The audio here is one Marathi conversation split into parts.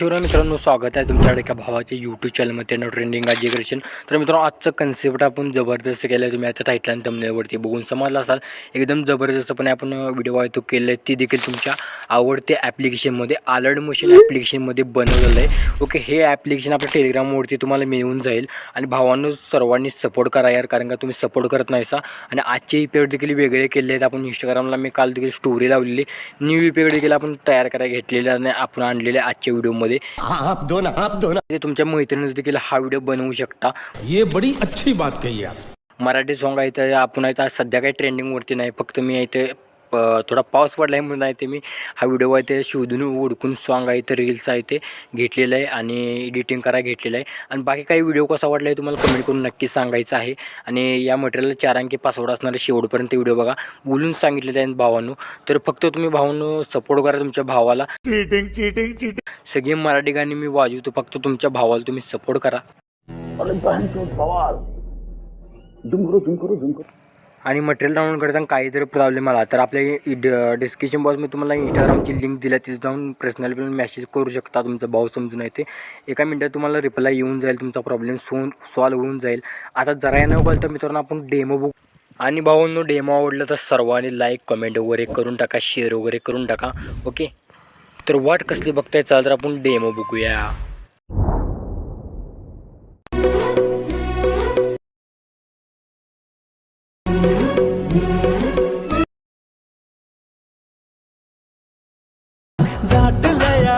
शिवराय मित्रांनो स्वागत आहे तुमच्याकडे एका भावाच्या यूट्यूब चॅनलमध्ये न ट्रेंडिंग एज्युकेशन तर मित्रांनो आजचं कन्सेप्ट आपण जबरदस्त केलं आहे तुम्ही आता टाईटलाईन तमनेवरती बघून समजला असाल. एकदम जबरदस्तपणे आपण व्हिडिओ आहे तो केला आहे ती देखील तुमच्या आवडत्या ॲप्लिकेशनमध्ये अलर्ट मोशन ॲप्लिकेशनमध्ये बनवलेलं आहे. ओके हे ॲप्लिकेशन आपल्या टेलिग्रामवरती तुम्हाला मिळून जाईल. आणि भावांनो सर्वांनी सपोर्ट करा यार. कारण का तुम्ही सपोर्ट करत नाहीसा आणि आजचे इफेक्ट देखील वेगळे केले आहेत आपण इंस्टाग्रामला मी काल देखील स्टोरी लावलेली. न्यू इफेक्ट देखील आपण तयार करायला घेतलेले आणि आपण आणलेले आजच्या व्हिडिओमध्ये आप दो ना आप दो ना. ते तुमच्या मैत्रिणीस देखील हा व्हिडिओ बनवू शकता. ये बड़ी अच्छी बात कही आप. मराठी सॉन्ग आहे तर आपण आहे तर सध्या काही ट्रेंडिंगवरती नाही. फक्त मी ते प- थोडा पाऊस पडला आहे म्हणून आहे ते मी. हा व्हिडिओ आहे ते शोधून उडकून सॉन्ग आहे ते रील्स आहे ते घेतलेलं आहे आणि एडिटिंग करायला घेतलेलं आहे. आणि बाकी काही व्हिडिओ कसा वाटला आहे तुम्हाला कमेंट करून नक्की सांगायचं आहे. आणि या मटेरियलला चार अंकी पासवर्ड असणार आहे शेवटपर्यंत व्हिडिओ बघा. बोलून सांगितलेलं आहे भावांनो. तर फक्त तुम्ही भावांनो सपोर्ट करा तुमच्या भावाला. चीटिंग चीटिंग चीटिंग सगळी मराठी गाणी मी वाजवतो. फक्त तुमच्या भावाला तुम्ही सपोर्ट करा. आणि मटेरियल डाउनलोड करताना काहीतरी प्रॉब्लेम आला तर आपल्या डिस्क्रिप्शन बॉक्समध्ये तुम्हाला इंस्टाग्रामची लिंक दिल्या तिथे जाऊन पर्सनली पण मेसेज करू शकता तुमचा भाऊ समजून येते. एका मिनटात तुम्हाला रिप्लाय येऊन जाईल तुमचा प्रॉब्लेम सोन सॉल्व होऊन जाईल. आता जरा न बोलता मित्रांनो आपण डेमो बुक आणि भाऊंनो डेमो आवडलं तर सर्वांनी लाईक कमेंट वगैरे करून टाका शेअर वगैरे करून टाका. ओके तर वाट कसली बघताय? चाल तर आपण डेमो बघूया.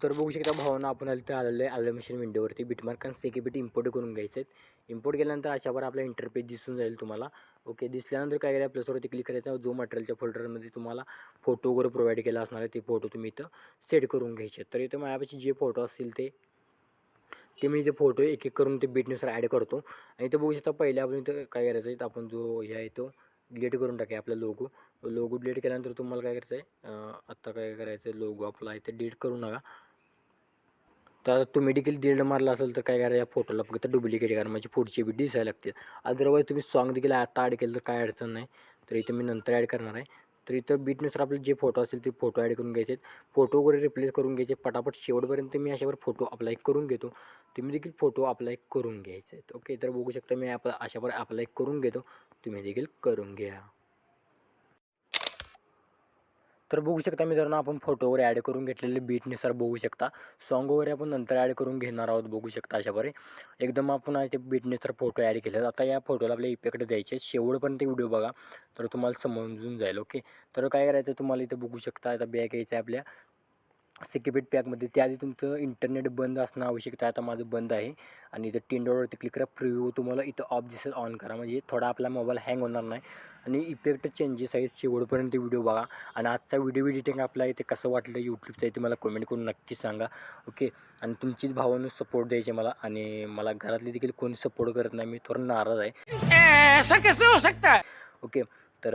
तर बघू शकता भावना आपण आलं ते आलेलं आहे आलं मशीन विंडोवरती बिटमार्क आणि बीट इम्पोर्ट करून घ्यायचे आहेत. इम्पोर्ट केल्यानंतर अशावर आपला इंटरपेज दिसून जाईल तुम्हाला. ओके दिसल्यानंतर काय करायचं प्लसवरती क्लिक करायचं. जो मटेरियलच्या फोल्डरमध्ये तुम्हाला फोटो वगैरे प्रोव्हाइड केला असणार आहे ते फोटो तुम्ही इथं सेट करून घ्यायचे आहेत. तर इथं माझ्यापाशी जे फोटो असतील ते ते मी इथे फोटो एक एक करून ते बीटनुसार ॲड करतो. आणि इथं बघू शकता पहिले आपण इथं काय करायचं आहे आपण जो हे आहे तो डिलीट करून टाकूया आपला लोगो लोगो डिलीट केल्यानंतर तुम्हाला काय करायचं आहे आत्ता काय करायचं आहे लोगो आपला इथे डिलीट करू नका. तर आता तुम्ही देखील दीड मारला असेल तर काय करा या फोटोला फक्त डुप्लिकेट करा. म्हणजे पुढची बी दिसायला लागतील अदरवाईज तुम्ही सॉन्ग देखील आता ॲड केलं तर काय अडचण नाही. तर इथं मी नंतर ॲड करणार आहे. तर इथं बीटनुसार आपले जे फोटो असतील ते फोटो ॲड करून घ्यायचे फोटो वगैरे रिप्लेस करून घ्यायचे. पटापट शेवटपर्यंत मी अशावर फोटो अप्लाय करून घेतो. तुम्ही देखील फोटो अप्लाय करून घ्यायचे आहेत ओके तर बघू शकता मी आप अशावर अप्लाय करून घेतो. तुम्ही देखील करून घ्या. तर बघू शकता मित्रांनो आपण फोटो वगैरे ॲड करून घेतलेले बीटनुसार बघू शकता. सॉन्ग वगैरे आपण नंतर ॲड करून घेणार आहोत बघू शकता अशापरे एकदम आपण आहे ते बीटनुसार फोटो ॲड केले आता या फोटोला आपल्या इफेक्ट द्यायचे शेवटपर्यंत व्हिडिओ बघा. तर तुम्हाला समजून जाईल ओके तर काय करायचं तुम्हाला इथं बघू शकता. आता बॅक यायचं आहे आपल्या. सिक्युरिट पॅकमध्ये त्याआधी तुमचं इंटरनेट बंद असणं आवश्यक आहे. आता माझं बंद आहे. आणि इथं टेन डॉलरवरती क्लिक करा. प्रिव्ह्यू तुम्हाला इथं ऑफ दिसेल ऑन करा. म्हणजे थोडा आपला मोबाईल हँग होणार नाही. आणि इफेक्ट चेंजेस आहेत. शेवटपर्यंत व्हिडिओ बघा. आणि आजचा व्हिडिओ एडिटिंग आपला इथे कसं वाटलं यूट्यूबचं आहे ते मला कमेंट करून नक्की सांगा. ओके आणि तुमचीच भावानं सपोर्ट द्यायचे मला. आणि मला घरातले देखील कोणी सपोर्ट करत नाही. मी थोडं नाराज आहे. ओके तर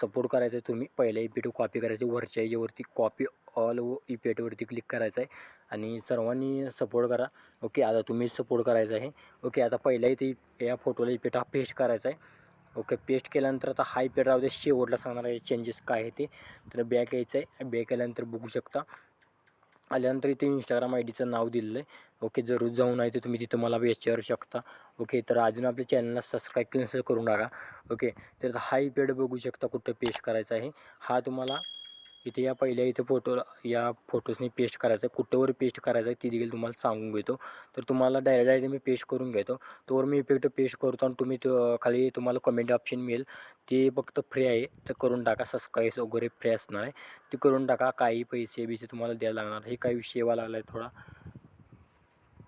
सपोर्ट करायचं आहे तुम्ही. पहिल्या इपेट कॉपी करायचे वरच्या याच्यावरती कॉपी ऑल इपेटवरती क्लिक करायचं आहे आणि सर्वांनी सपोर्ट करा. ओके आता तुम्ही सपोर्ट करायचं आहे. ओके आता पहिल्या इथे या फोटोला इपेट हा पेस्ट करायचा आहे ओके पेस्ट केल्यानंतर आता हा इपेट राहू दे. शेवटला सांगणार आहे चेंजेस काय आहे ते. तर बॅक यायचं आहे बॅक केल्यानंतर बघू शकता. आल्यानंतर इथे इंस्टाग्राम आय डीचं नाव दिलेलं आहे. ओके जरूर जाऊन आहे तर तुम्ही तिथं मला विचारू शकता. ओके तर अजून आपल्या चॅनलला सबस्क्राईब केलं नसेल करून टाका. ओके तर हा इपेड बघू शकता कुठं पेस्ट करायचा आहे. हा तुम्हाला इथे या पहिल्या इथे फोटो या फोटोजनी पेस्ट करायचं आहे. कुठंवर पेस्ट करायचं आहे ती देखील तुम्हाला सांगून घेतो तर तुम्हाला डायरेक्ट डायरेक्ट मी पेस्ट करून घेतो. तोवर मी इफेक्ट पेस्ट करतो आणि तुम्ही खाली तुम्हाला कमेंट ऑप्शन मिळेल. ते फक्त फ्री आहे तर करून टाका. सबस्क्राईब वगैरे फ्री असणार आहे. ते करून टाका. काही पैसे बिसे तुम्हाला द्यायला लागणार. हे काही विषय लागला आहे थोडा.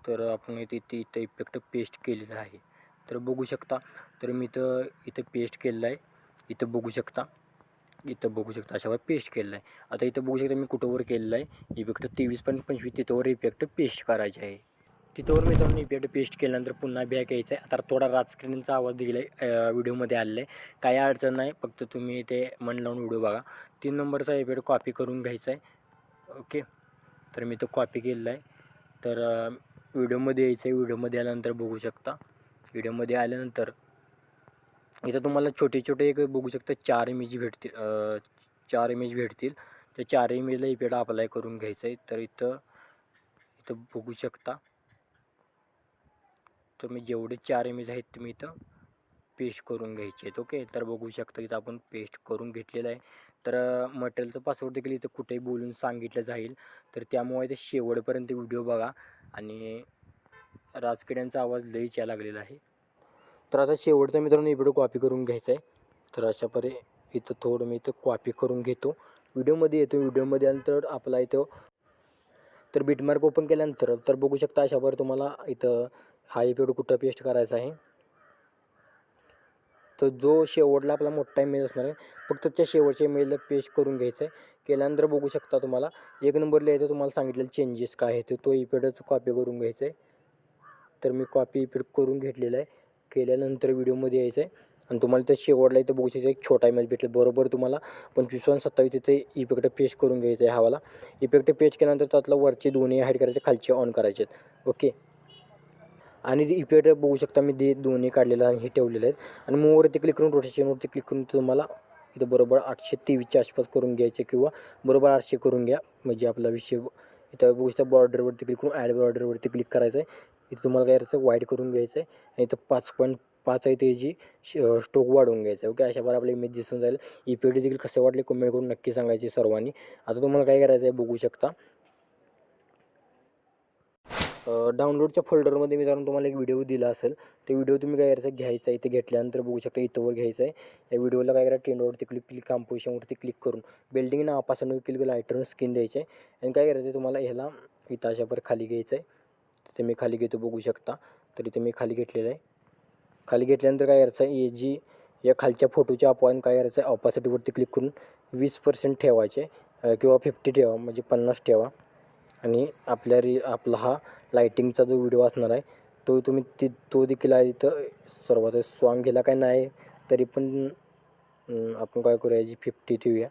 तर आपण इथे इथे इथं इफेक्ट पेस्ट केलेलं आहे. तर बघू शकता तर मी इथं इथं पेस्ट केलेलं आहे. इथं बघू शकता इथं बघू शकता अशावर पेस्ट केलेलं आहे. आता इथं बघू शकता मी कुठंवर केलेलं आहे. इफेक्ट तेवीस पण पंचवीस तिथंवर इफेक्ट पेस्ट करायचे आहे. तिथंवर मी जाऊन इफेक्ट पेस्ट केल्यानंतर पुन्हा बॅक यायचं आहे. आता थोडा राजकारणीचा आवाज दिला आहे व्हिडिओमध्ये आलेला आहे. काही अडचण नाही फक्त तुम्ही ते मन लावून व्हिडिओ बघा. तीन नंबरचा इफेक्ट कॉपी करून घ्यायचा आहे. ओके तर मी तो कॉपी केलेला आहे. तर व्हिडिओमध्ये यायचं आहे. व्हिडिओमध्ये आल्यानंतर बघू शकता. व्हिडिओमध्ये आल्यानंतर इथं तुम्हाला छोटे छोटे एक बघू शकता चार इमेज भेटतील. चार इमेज भेटतील. त्या चार इमेजला इपेड अप्लाय करून घ्यायचं आहे. तर इथं इथं बघू शकता. तुम्ही जेवढे चार इमेज आहेत तुम्ही इथं पेस्ट करून घ्यायचे आहेत. ओके तर बघू शकता इथं आपण पेस्ट करून घेतलेलं आहे. तर मटेरियलचं पासवर्ड देखील इथं कुठेही बोलून सांगितलं जाईल. तर त्यामुळे ते शेवटपर्यंत व्हिडिओ बघा आणि राजकिड्यांचा आवाज लईच यायला लागलेला आहे. तर आता शेवटचा मित्रांनो व्हिडिओ कॉपी करून घ्यायचा आहे तर अशा परे इथं थोडं मी इथं कॉपी करून घेतो. व्हिडिओमध्ये येतो व्हिडिओमध्ये आल्यानंतर आपला इथं तर बिटमार्क ओपन केल्यानंतर तर बघू शकता अशा परे तुम्हाला इथं हा इफेक्ट कुठं पेस्ट करायचा आहे. तर जो शेवटला आपला मोठा इमेज असणार आहे फक्त त्या शेवटच्या इमेजला पेस्ट करून घ्यायचं आहे केल्यानंतर बघू शकता तुम्हाला एक नंबर लिहायचं तुम्हाला सांगितलेलं चेंजेस काय आहे ते तो इफेक्टच कॉपी करून घ्यायचा आहे तर मी कॉपी इफेक्ट करून घेतलेला आहे. केल्यानंतर व्हिडिओमध्ये यायचं आहे आणि तुम्हाला त्या शेवटला इथं बघू शकता एक छोटा इमेज भेटेल. बरोबर तुम्हाला पंचवीस आणि सत्तावीस इथे इफेक्ट पेस्ट करून घ्यायचं आहे हवाला इफेक्ट पेस्ट केल्यानंतर त्यातला वरचे दोन्ही हाईड करायचे खालचे ऑन करायचे आहेत ओके आणि ते इफेक्ट बघू शकता मी दे दोन्ही काढलेलं आणि हे ठेवलेलं आहेत. आणि मूववरती क्लिक करून रोटेशनवरती क्लिक करून तुम्हाला इथं बरोबर आठशे तेवीसच्या आसपास करून घ्यायचे किंवा बरोबर आठशे करून घ्या. म्हणजे आपला विषय इथं बघू शकता बॉर्डरवरती क्लिक करून ॲड बॉर्डरवरती क्लिक करायचं आहे. इथं तुम्हाला काय करायचं वाईट करून घ्यायचं आहे. आणि इथं पाच पॉईंट पाच आहे त्याची स्टोक वाढवून घ्यायचं आहे. ओके अशा प्रकारे आपली इमेज दिसून जाईल. ई इफेक्ट देखील कसं वाटले? कमेंट करून नक्की सांगायचे सर्वांनी. आता तुम्हाला काय करायचं आहे? बघू शकता. डाउनलोडच्या फोल्डरमध्ये मी जाऊन तुम्हाला एक व्हिडिओ दिला असेल. ते व्हिडिओ तुम्ही काय करायचं घ्यायचा आहे इथे घेतल्यानंतर बघू शकता इथंवर घ्यायचं आहे. या व्हिडिओला काय करा टेंडवरती क्लिक क्लिक कॉम्पोजिशनवरती क्लिक करून बिल्डिंग नावापासून क्लिक लायटरनं स्किन द्यायचं आहे. आणि काय करायचं आहे तुम्हाला ह्याला इथं अशापर खाली घ्यायचं आहे. तिथे मी खाली घेतो बघू शकता. तर इथे मी खाली घेतलेलं आहे. खाली घेतल्यानंतर काय करायचं आहे जी या खालच्या फोटोच्या आपण काय करायचं आहे ऑपॉसिटीवरती क्लिक करून वीस पर्सेंट ठेवायचे किंवा फिफ्टी ठेवा म्हणजे पन्नास ठेवा. आणि आपल्या री आपला हा लायटिंगचा जो व्हिडिओ असणार आहे तो तुम्ही ति तो देखील आहे तिथं सर्वात सॉन्ग गेला काय नाही तरी पण आपण काय करूया जी फिफ्टी ठेवूया.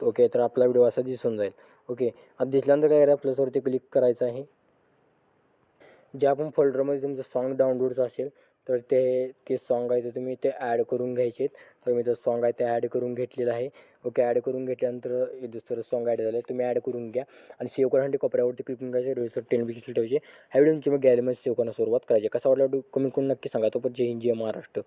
ओके तर आपला व्हिडिओ असा दिसून जाईल. ओके आता दिसल्यानंतर काय करायचं प्लसवरती क्लिक करायचं आहे. जे आपण फोल्डरमध्ये तुमचं सॉन्ग डाउनलोडचं असेल तर ते ते सॉन्ग आहे ते तुम्ही ते ॲड करून घ्यायचे तर मी तर सॉन्ग आहे ते ॲड करून घेतलेलं आहे. ओके ॲड करून घेतल्यानंतर दुसरं सॉन्ग ॲड झालं. आहे तुम्ही ॲड करून घ्या. आणि सेव्ह करण्यासाठी कपड्यावरती क्लिक करून घ्यायचे रोजचं टेन पिक्सल ठेवायचे ह्या व्हिडिओ तुमची मग गॅलरीमध्ये सेव्ह करण्यास सुरुवात करायची कसा वाटला? कमेंट करून नक्की सांगा. तो पण जय हिंद जय महाराष्ट्र.